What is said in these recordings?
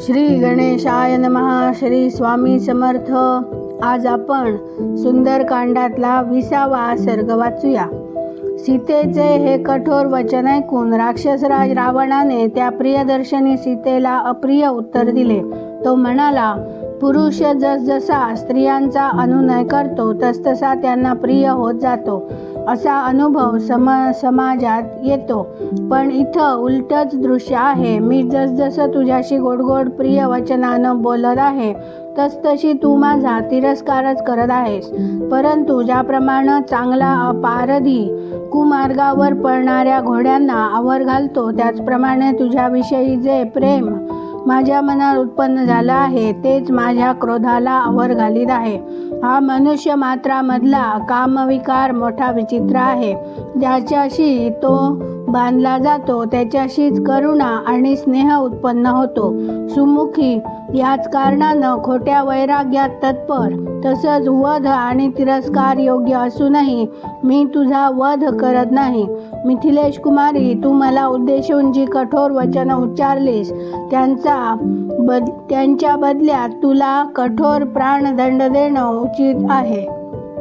श्री गणेशाय नमहा श्री स्वामी समर्थ. आज आपण सुंदरकांडातला विसावा सर्ग वाचूया. सीतेचे हे कठोर वचन ऐकून राक्षसराज रावणाने त्या प्रियदर्शनी सीतेला अप्रिय उत्तर दिले. तो म्हणाला पुरुष जसजसा स्त्रियांचा अनुनय करतो तसतसा त्यांना प्रिय होत जातो. असा अनुभव सम समाजात येतो. पण इथं उलटच दृश्य आहे. मी जसजसं तुझ्याशी गोडगोड प्रिय वचनानं बोलत आहे तसतशी तू माझा तिरस्कारच करत आहेस. परंतु ज्याप्रमाणे चांगला अपारधी कुमार्गावर पळणाऱ्या घोड्यांना आवर घालतो त्याचप्रमाणे तुझ्याविषयी जे प्रेम माझ्या मनात उत्पन्न झालं आहे तेच माझ्या क्रोधाला आवर घालीत आहे. हा मनुष्य मात्रामधला कामविकार मोठा विचित्र आहे. ज्याच्याशी तो बांधला जातो त्याच्याशीच करुणा आणि स्नेह उत्पन्न होतो. सुमुखी याच कारणानं खोट्या वैराग्यात तत्पर तसंच वध आणि तिरस्कार योग्य असूनही मी तुझा वध करत नाही. मिथिलेश कुमारी तू मला उद्देशून जी कठोर वचनं उच्चारलीस. त्यांचा बद त्यांच्या बदल्यात तुला कठोर प्राणदंड देणं उचित आहे.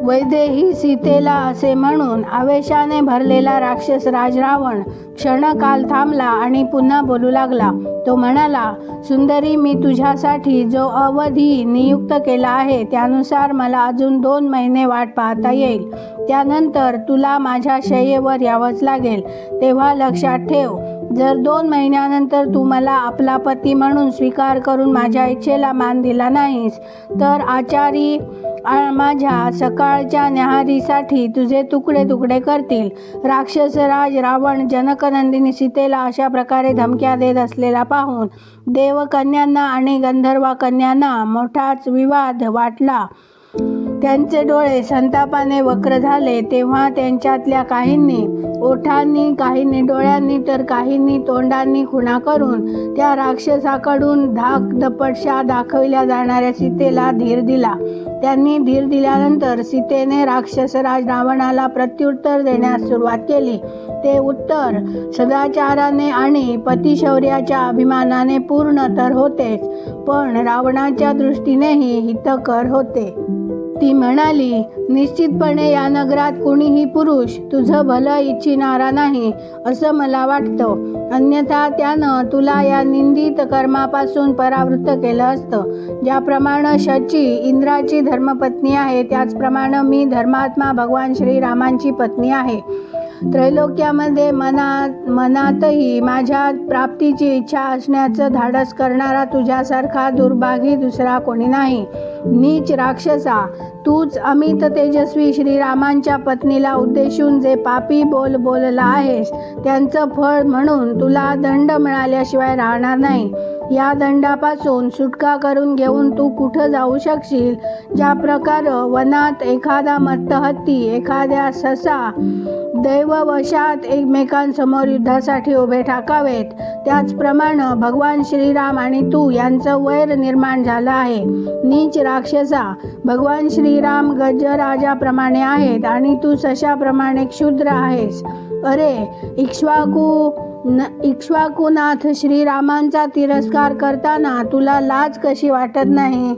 वैदेही सीतेला असे म्हणून आवेशाने भरलेला राक्षस राज रावण क्षणकाल थांबला आणि पुन्हा बोलू लागला. तो म्हणाला सुंदरी मी तुझ्यासाठी जो अवधी नियुक्त केला आहे त्यानुसार मला अजून दोन महिने वाट पाहता येईल. त्यानंतर तुला माझ्या शय्येवर यावंच लागेल. तेव्हा लक्षात ठेव जर दोन महिन्यानंतर तू मला आपला पती म्हणून स्वीकार करून माझ्या इच्छेला मान दिला नाहीस तर आचारी माझ्या सकाळच्या न्याहारीसाठी तुझे तुकडे तुकडे करतील. राक्षसराज रावण जनकनंदिनी सीतेला अशा प्रकारे धमक्या देत असलेला पाहून देवकन्यांना आणि गंधर्व कन्यांना मोठाच विवाद वाटला. त्यांचे डोळे संतापाने वक्र झाले तेव्हा त्यांच्यातल्या काहींनी ओठांनी काहींनी डोळ्यांनी तर काहींनी तोंडांनी खुणा करून त्या राक्षसाकडून धाक दपटशा दाखविल्या जाणाऱ्या सीतेला धीर दिला. त्यांनी धीर दिल्यानंतर सीतेने राक्षसराज रावणाला प्रत्युत्तर देण्यास सुरुवात केली. ते उत्तर सदाचाराने आणि पतिशौर्याच्या अभिमानाने पूर्ण तर होतेच पण रावणाच्या दृष्टीनेही हितकर होते. ती म्हणाली निश्चितपणे या नगरात कुणीही पुरुष तुझं भलं इच्छिणारा नाही असं मला वाटतं. अन्यथा त्यानं तुला या निंदित कर्मापासून परावृत्त केलं असतं. ज्याप्रमाणे शची इंद्राची धर्मपत्नी आहे त्याचप्रमाणे मी धर्मात्मा भगवान श्रीरामांची पत्नी आहे. त्रैलोक्यामध्ये मनात मनातही माझ्या प्राप्तीची इच्छा असण्याचं धाडस करणारा तुझ्यासारखा दुर्भागी दुसरा कोणी नाही. नीच राक्षसा तूच अमित तेजस्वी श्रीरामांच्या पत्नीला उद्देशून जे पापी बोल बोलला आहेस त्यांचं फळ म्हणून तुला दंड मिळाल्याशिवाय राहणार नाही. या दंडापासून सुटका करून घेऊन तू कुठं जाऊ शकशील? ज्या प्रकार वनात एखादा मत्तहत्ती एखाद्या ससा दैववशात एकमेकांसमोर युद्धासाठी उभे टाकावेत त्याचप्रमाणे भगवान श्रीराम आणि तू यांचं वैर निर्माण झालं आहे. नीच रा राक्षसा. भगवान श्रीराम गजराजाप्रमाणे आहेत आणि तू सशाप्रमाणे क्षुद्र आहेस. अरे इक्ष्वाकू न इक्ष्वाकुनाथ श्रीरामांचा तिरस्कार करताना तुला लाज कशी वाटत नाही?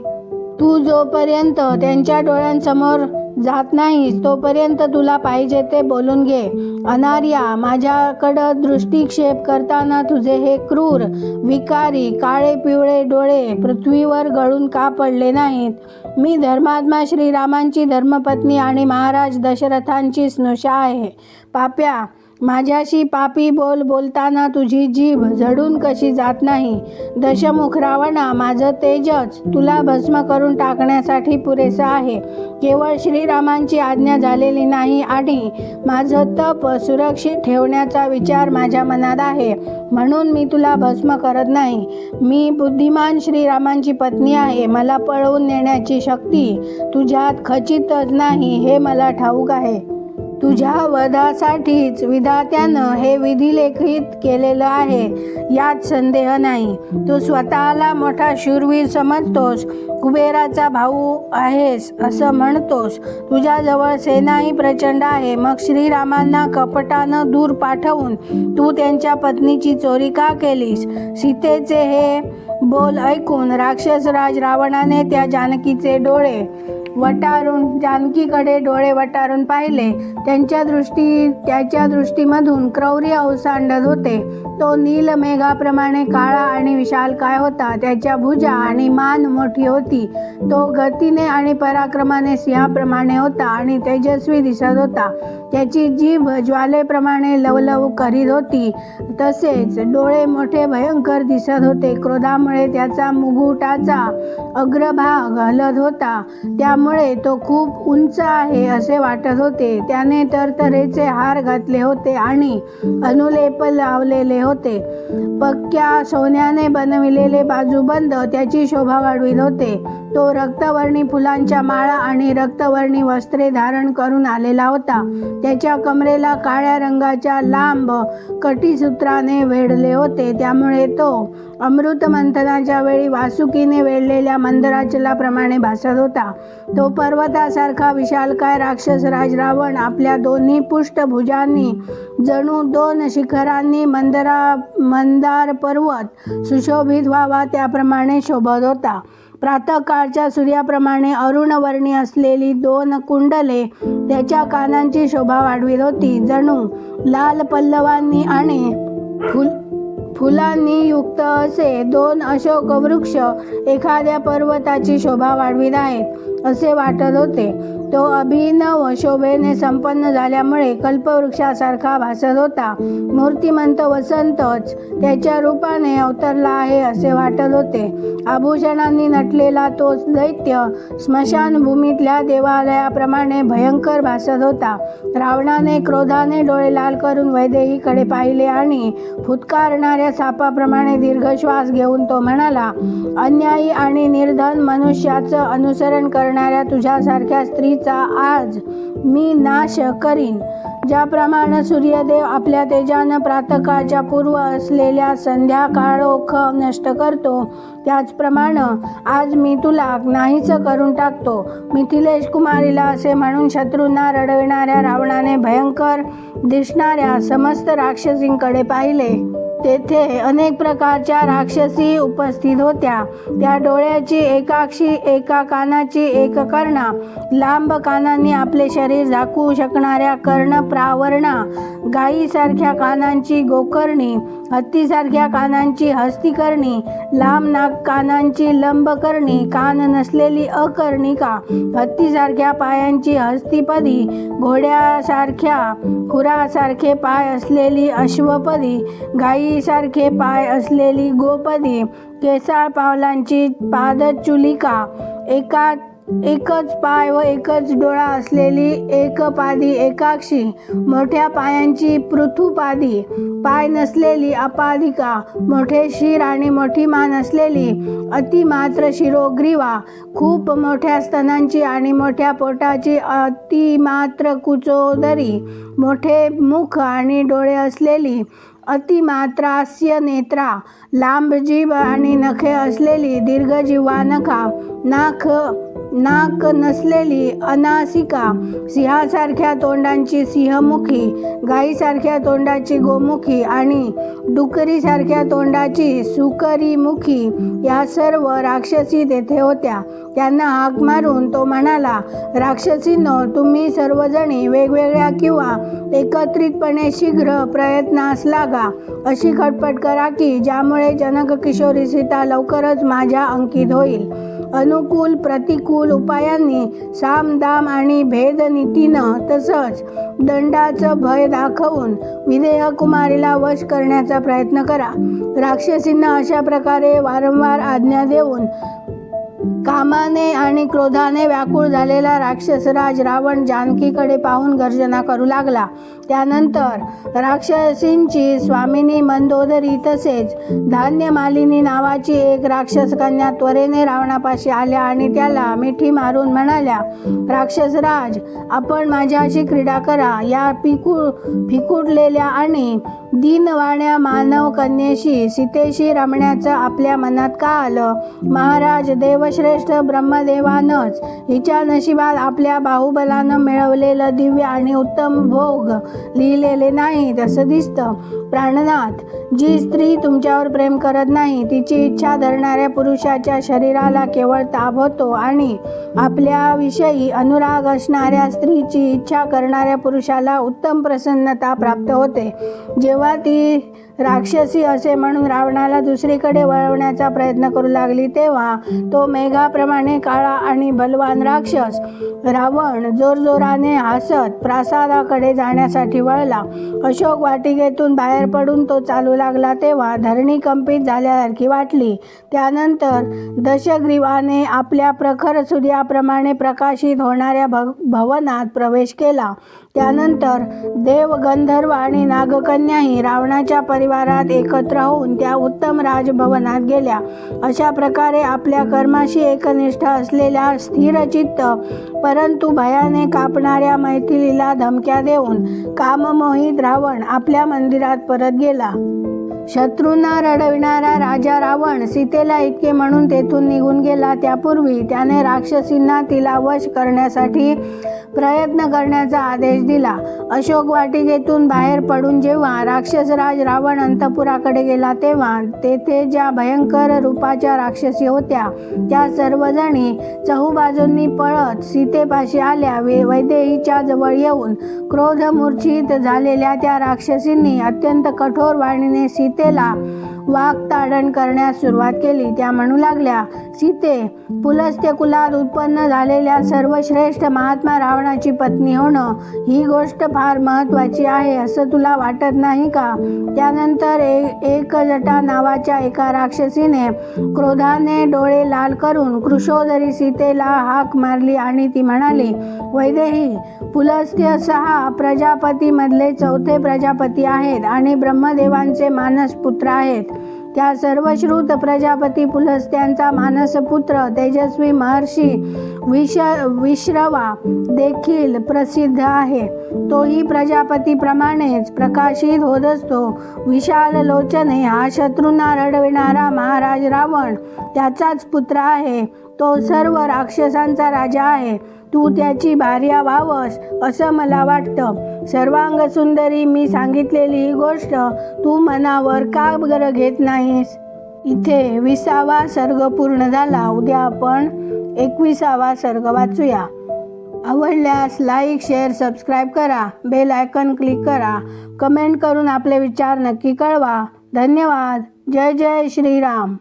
तू जोपर्यंत त्यांच्या डोळ्यांसमोर जात नाहीस तोपर्यंत तुला पाहिजे ते बोलून घे. अनार्या माझ्याकडं दृष्टिक्षेप करताना तुझे हे क्रूर विकारी काळे पिवळे डोळे पृथ्वीवर गळून का पडले नाहीत? मी धर्मात्मा श्रीरामांची धर्मपत्नी आणि महाराज दशरथांची स्नुषा आहे. पाप्या माझ्याशी पापी बोल बोलताना तुझी जीभ झडून कशी जात नाही. दशमुख रावणा माझं तेजच तुला भस्म करून टाकण्यासाठी पुरेसं आहे. केवळ श्रीरामांची आज्ञा झालेली नाही आणि माझं तप सुरक्षित ठेवण्याचा विचार माझ्या मनात आहे. म्हणून मी तुला भस्म करत नाही. मी बुद्धिमान श्रीरामांची पत्नी आहे. मला पळवून नेण्याची शक्ती तुझ्यात खचितच नाही हे मला ठाऊक आहे. तुझ्या वधासाठीच विधात्यानं हे विधिलेखित केलेलं आहे. यात संदेह नाही. तू स्वतःला मोठा शूरवीर समजतोस. कुबेराचा भाऊ आहेस असं म्हणतोस. तुझ्याजवळ सेनाही प्रचंड आहे. मग श्रीरामांना कपटानं दूर पाठवून तू त्यांच्या पत्नीची चोरी का केलीस? सीतेचे हे बोल ऐकून राक्षसराज रावणाने त्या जानकीचे डोळे वटारून जानकीकडे डोळे वटारून पाहिले. त्यांच्या दृष्टी त्याच्या दृष्टीमधून क्रौर्य ओसांडत होते. तो नील मेघाप्रमाणे काळा आणि विशाल काय होता? त्याच्या भुजा आणि मान मोठी होती. तो गतीने आणि पराक्रमाने सिंहाप्रमाणे होता आणि तेजस्वी दिसत होता. त्याची जीभ ज्वालेप्रमाणे लवलव करीत होती. तसेच डोळे मोठे भयंकर दिसत होते. क्रोधामुळे त्याचा मुघुटाचा अग्रभाग हलत होता. त्यामुळे तो खूप उंच आहे असे वाटत होते. त्याने तर तऱ्हेचे हार घातले होते आणि अनुलेप लावलेले होते. पक्क्या सोन्याने बनविलेले बाजूबंद त्याची शोभा वाढवित होते. तो रक्तवर्णी फुलांच्या माळा आणि रक्तवर्णी वस्त्रे धारण करून आलेला होता. त्याच्या कमरेला काळ्या रंगाच्या लांब कटीसूत्राने वेढले होते. त्यामुळे तो अमृत मंथनाच्या वेळी वासुकीने वेढलेल्या मंदराचलाप्रमाणे भासत होता. तो पर्वतासारखा विशालकाय राक्षस राज रावण आपल्या दोन्ही पृष्ठभुजांनी जणू दोन शिखरांनी मंदरा मंदार पर्वत सुशोभित व्हावा त्याप्रमाणे शोभत होता. प्रातःकाळच्या सूर्याप्रमाणे अरुणवर्णी असलेली दोन कुंडले त्याच्या कानांची शोभा वाढवित होती. जणू लाल पल्लवांनी आणि फुल फुलांनी युक्त असे दोन अशोक वृक्ष एखाद्या पर्वताची शोभा वाढवित आहेत असे वाटत होते. तो अभिनव शोभेने संपन्न झाल्यामुळे कल्पवृक्षासारखा भासत होता. मूर्तिमंत वसंतच त्याच्या रूपाने अवतरला आहे असे वाटत होते. आभूषणांनी नटलेला तोच दैत्य स्मशानभूमीतल्या देवालयाप्रमाणे भयंकर भासत होता. रावणाने क्रोधाने डोळे लाल करून वैदेहीकडे पाहिले आणि फुतकारणाऱ्या सापाप्रमाणे दीर्घ श्वास घेऊन तो म्हणाला अन्यायी आणि निर्धन मनुष्याचं अनुसरण करणाऱ्या तुझ्यासारख्या स्त्री स्त्रीचा आज मी नाश करीन. ज्याप्रमाणे सूर्यदेव आपल्या तेजानं प्रातकाळच्या पूर्व असलेल्या संध्याकाळोख नष्ट करतो त्याचप्रमाणे आज मी तुला नाहीच करून टाकतो. मिथिलेश कुमारीला असे म्हणून शत्रूंना रडविणाऱ्या रावणाने भयंकर दिसणाऱ्या समस्त राक्षसींकडे पाहिले. तेथे अनेक प्रकारच्या राक्षसी उपस्थित होत्या. त्या डोळ्याची एकाक्षी एका कानाची एक कर्णा लांब कानांनी आपले शरीर झाकू शकणाऱ्या कर्णप्रावरणा गायीसारख्या कानांची गोकर्णी हत्तीसारख्या कानांची हस्तिकर्णी लांब नाक कानांची लंबकर्णी कान नसलेली अकर्णिका हत्तीसारख्या पायांची हस्तिपदी घोड्यासारख्या खुरासारखे पाय असलेली अश्वपदी गायीसारखे पाय असलेली गोपदी केसाळ पावलांची पादचुलिका एका एकच पाय व एकच डोळा असलेली एकपादी एकाक्षी मोठ्या पायांची पृथुपादी पाय नसलेली अपाधिका मोठे शिर आणि मोठी मान असलेली अतिमात्र शिरोग्रीवा खूप मोठ्या स्तनांची आणि मोठ्या पोटाची अतिमात्र कुचोदरी मोठे मुख आणि डोळे असलेली अतिमात्रास्य नेत्रा लांब जीभ आणि नखे असलेली दीर्घजीवा नखा नाक नाक नसलेली अनासिका सिंहासारख्या तोंडांची सिंहमुखी गाईसारख्या तोंडाची गोमुखी आणि डुकरीसारख्या तोंडाची सुकरीमुखी या सर्व राक्षसी तेथे होत्या. त्यांना हाक मारून तो म्हणाला राक्षसींनो तुम्ही सर्वजणी वेगवेगळ्या किंवा एकत्रितपणे शीघ्र प्रयत्नास लागा. अशी खटपट करा की ज्यामुळे जनक किशोरी सीता लवकरच माझ्या अंकित होईल. अनुकूल प्रतिकूल उपायांनी सामदाम आणि भेदनीतीनं तसंच दंडाचं भय दाखवून विदेह कुमारीला वश करण्याचा प्रयत्न करा. राक्षसींना अशा प्रकारे वारंवार आज्ञा देऊन कामाने आणि क्रोधाने व्याकुळ झालेला राक्षसराज रावण जानकीकडे पाहून गर्जना करू लागला. त्यानंतर राक्षसींची स्वामिनी मंदोदरी तसेच धान्य मालिनी नावाची एक राक्षस कन्या त्वरेने रावणापाशी आल्या आणि त्याला मिठी मारून म्हणाल्या राक्षसराज आपण माझ्याशी क्रीडा करा. या पिकू फिकुटलेल्या आणि दिनवाण्या मानव कन्येशी सीतेशी रमण्याचं आपल्या मनात का आलं? महाराज देवश्रेष्ठ ब्रह्मदेवानंच हिच्या नशिबात आपल्या बाहुबलानं मिळवलेलं दिव्य आणि उत्तम भोग लिहिलेले नाही तसं दिसतं. प्राणनाथ जी स्त्री तुमच्यावर प्रेम करत नाही तिची इच्छा धरणाऱ्या पुरुषाच्या शरीराला केवळ ताप होतो आणि आपल्याविषयी अनुराग असणाऱ्या स्त्रीची इच्छा करणाऱ्या पुरुषाला उत्तम प्रसन्नता प्राप्त होते. जेव्हा ती राक्षसी असे म्हणून रावणाला दुसरीकडे वळवण्याचा प्रयत्न करू लागली तेव्हा तो मेघाप्रमाणे काळा आणि बलवान राक्षस रावण जोरजोराने हसत प्रासादाकडे जाण्यासाठी वळला. अशोक वाटिकेतून बाहेर पडून तो चालू लागला तेव्हा धरणी कंपित झाल्यासारखी वाटली. त्यानंतर दशग्रीवाने आपल्या प्रखर सूर्याप्रमाणे प्रकाशित होणाऱ्या भव भवनात प्रवेश केला. त्यानंतर देव गंधर्व आणि नागकन्याही रावणाच्या परि परिवारात एकत्र होऊन त्या उत्तम राजभवनात गेल्या. अशा प्रकारे आपल्या कर्माशी एकनिष्ठ असलेल्या स्थिरचित्त परंतु भयाने कापणाऱ्या मैथिलीला धमक्या देऊन काममोहित रावण आपल्या मंदिरात परत गेला. शत्रूंना रडविणारा राजा रावण सीतेला इतके म्हणून तेथून निघून गेला. त्यापूर्वी त्याने राक्षसींना तिला वश करण्यासाठी प्रयत्न करण्याचा आदेश दिला. अशोक वाटिकेतून बाहेर पडून जेव्हा राक्षसराज रावण अंतपुराकडे गेला तेव्हा तेथे ज्या भयंकर रूपाच्या राक्षसी होत्या त्या सर्वजणी चहूबाजूंनी पळत सीतेपाशी आल्या. वे वैदेहीच्या जवळ येऊन क्रोधमूर्छित झालेल्या त्या राक्षसींनी अत्यंत कठोर वाणीने सीतेला वाकताडण करण्यास सुरुवात केली. त्या म्हणू लागल्या सीते पुलस्त्य कुलात उत्पन्न झालेल्या सर्वश्रेष्ठ महात्मा रावणाची पत्नी होणं ही गोष्ट फार महत्त्वाची आहे असं तुला वाटत नाही का त्यानंतर ए एकजटा नावाच्या एका राक्षसीने क्रोधाने डोळे लाल करून कृशोदरी सीतेला हाक मारली आणि ती म्हणाली वैदेही पुलस्त्य सहा प्रजापतीमधले चौथे प्रजापती आहेत आणि ब्रह्मदेवांचे मानस पुत्र आहेत. त्या सर्वश्रुत प्रजापती पुलस्त्यांचा मानसपुत्र तेजस्वी महर्षी विश विश्रवा देखील प्रसिद्ध आहे. तोही प्रजापतीप्रमाणेच प्रकाशित होत असतो. विशाल लोचने हा शत्रूंना रडविणारा महाराज रावण त्याचाच पुत्र आहे. तो सर्व राक्षसांचा राजा आहे. तू त्याची भार्या व्हावंस असं मला वाटतं. सर्वांग सुंदरी मी सांगितलेली ही गोष्ट तू मनावर का बरं घेत नाहीस? इथे विसावा सर्ग पूर्ण झाला उद्या आपण एकविसावा सर्ग वाचूया. आवडल्यास लाईक शेअर सबस्क्राईब करा. बेल आयकन क्लिक करा. कमेंट करून आपले विचार नक्की कळवा. धन्यवाद. जय जय श्रीराम.